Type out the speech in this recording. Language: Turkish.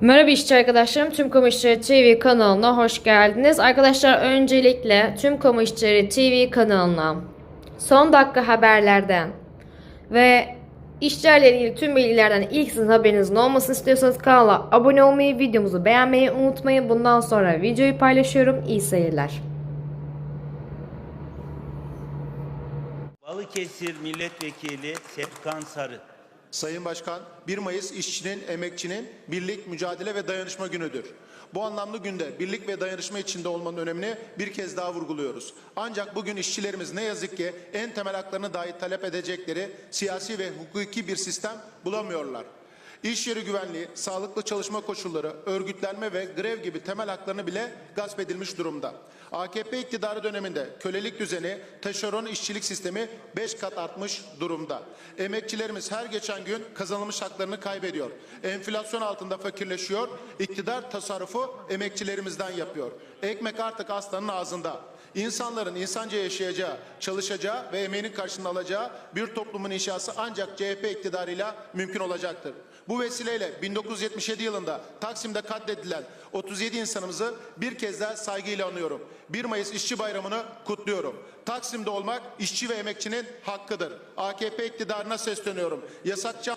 Merhaba işçi arkadaşlarım, Tüm Kamu TV kanalına hoş geldiniz. Arkadaşlar öncelikle Tüm Kamu TV kanalına son dakika haberlerden ve işçilerle ilgili tüm bilgilerden ilk sizin haberinizin olmasını istiyorsanız kanala abone olmayı, videomuzu beğenmeyi unutmayın. Bundan sonra videoyu paylaşıyorum. İyi seyirler. Balıkesir Milletvekili Sepkan Sarı. Sayın Başkan, 1 Mayıs işçinin, emekçinin birlik, mücadele ve dayanışma günüdür. Bu anlamlı günde birlik ve dayanışma içinde olmanın önemini bir kez daha vurguluyoruz. Ancak bugün işçilerimiz ne yazık ki en temel haklarını dahi talep edecekleri siyasi ve hukuki bir sistem bulamıyorlar. İş yeri güvenliği, sağlıklı çalışma koşulları, örgütlenme ve grev gibi temel haklarını bile gasp edilmiş durumda. AKP iktidarı döneminde kölelik düzeni, taşeron işçilik sistemi 5 kat artmış durumda. Emekçilerimiz her geçen gün kazanılmış haklarını kaybediyor. Enflasyon altında fakirleşiyor, iktidar tasarrufu emekçilerimizden yapıyor. Ekmek artık aslanın ağzında. İnsanların insanca yaşayacağı, çalışacağı ve emeğinin karşılığını alacağı bir toplumun inşası ancak CHP iktidarıyla mümkün olacaktır. Bu vesileyle 1977 yılında Taksim'de katledilen 37 insanımızı bir kez daha saygıyla anıyorum. 1 Mayıs İşçi Bayramı'nı kutluyorum. Taksim'de olmak işçi ve emekçinin hakkıdır. AKP iktidarına sesleniyorum. Yasakçı